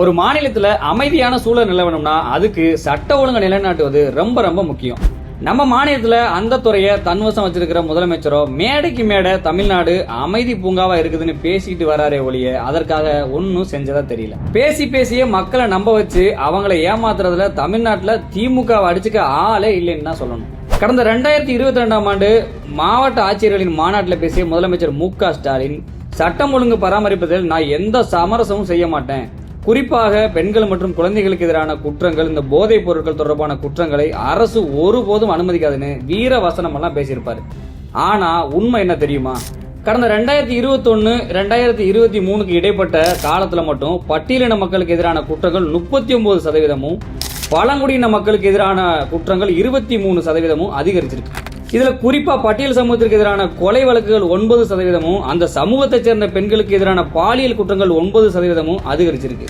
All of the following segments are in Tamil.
ஒரு மாநிலத்தில் அமைதியான சூழல் நிலவணும்னா அதுக்கு சட்ட ஒழுங்கு நிலைநாட்டுவது ரொம்ப ரொம்ப முக்கியம். நம்ம மாநிலத்தில் அந்த துறையை தன்வசம் வச்சிருக்கிற முதலமைச்சரோ மேடைக்கு மேடை தமிழ்நாடு அமைதி பூங்காவா இருக்குதுன்னு பேசிட்டு வராரே ஒழிய அதற்காக ஒன்றும் செஞ்சதா தெரியல. பேசி பேசியே மக்களை நம்ப வச்சு அவங்கள ஏமாத்துறதுல தமிழ்நாட்டில் திமுக அடிச்சுக்க ஆளே இல்லைன்னு தான் சொல்லணும். கடந்த ரெண்டாயிரத்தி இருபத்தி ரெண்டாம் ஆண்டு மாவட்ட ஆட்சியர்களின் மாநாட்டில் பேசிய முதலமைச்சர் மு க ஸ்டாலின் சட்டம் ஒழுங்கு பராமரிப்பதில் நான் எந்த சமரசமும் செய்ய மாட்டேன். குறிப்பாக பெண்கள் மற்றும் குழந்தைகளுக்கு எதிரான குற்றங்கள் இந்த போதைப் பொருட்கள் தொடர்பான குற்றங்களை அரசு ஒருபோதும் அனுமதிக்காதுன்னு வீர வசனம் எல்லாம் பேசியிருப்பாரு. ஆனா உண்மை என்ன தெரியுமா? கடந்த ரெண்டாயிரத்தி இருபத்தொன்னு ரெண்டாயிரத்தி இருபத்தி மூணுக்கு இடைப்பட்ட காலத்துல மட்டும் பட்டியலின மக்களுக்கு எதிரான குற்றங்கள் முப்பத்தி ஒன்பது சதவீதமும் பழங்குடியின மக்களுக்கு எதிரான குற்றங்கள் இருபத்தி மூணு சதவீதமும் அதிகரிச்சிருக்கு. இதுல குறிப்பா பட்டியல் சமூகத்திற்கு எதிரான கொலை வழக்குகள் ஒன்பது சதவீதமும் அந்த சமூகத்தைச் சேர்ந்த பெண்களுக்கு எதிரான பாலியல் குற்றங்கள் ஒன்பது சதவீதமும் அதிகரிச்சிருக்கு.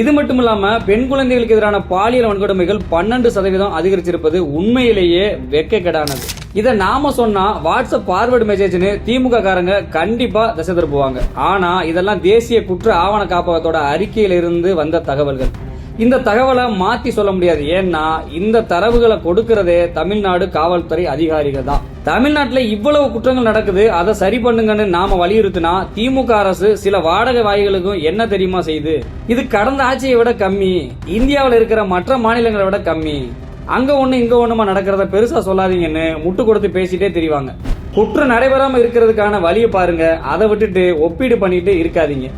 இது மட்டும் இல்லாம பெண் குழந்தைகளுக்கு எதிரான பாலியல் வன்கொடுமைகள் பன்னெண்டு சதவீதம் அதிகரிச்சிருப்பது உண்மையிலேயே வெக்கக்கெடானது. இதை நாம சொன்னா வாட்ஸ்அப் ஃபார்வர்டு மெசேஜ்னு திமுக காரங்க கண்டிப்பா திசை திருப்புவாங்க. ஆனா இதெல்லாம் தேசிய குற்ற ஆவண காப்பகத்தோட அறிக்கையில இருந்து வந்த தகவல்கள். இந்த தகவலை மாத்தி சொல்ல முடியாது. ஏன்னா இந்த தரவுகளை கொடுக்கறதே தமிழ்நாடு காவல்துறை அதிகாரிகள் தான். தமிழ்நாட்டில் இவ்வளவு குற்றங்கள் நடக்குது அதை சரி பண்ணுங்கன்னு நாம வலியுறுத்தினா திமுக அரசு சில வாடகை வாய்களுக்கும் என்ன தெரியுமா செய்யுது இது கடந்த ஆட்சியை விட கம்மி இந்தியாவில் இருக்கிற மற்ற மாநிலங்களை விட கம்மி. அங்க ஒண்ணு இங்க ஒண்ணுமா நடக்கிறத பெருசா சொல்லாதீங்கன்னு முட்டு கொடுத்து பேசிட்டே தெரிவாங்க. குற்றம் நடைபெறாம இருக்கிறதுக்கான வழியை பாருங்க அதை விட்டுட்டு ஒப்பீடு பண்ணிட்டு இருக்காதீங்க.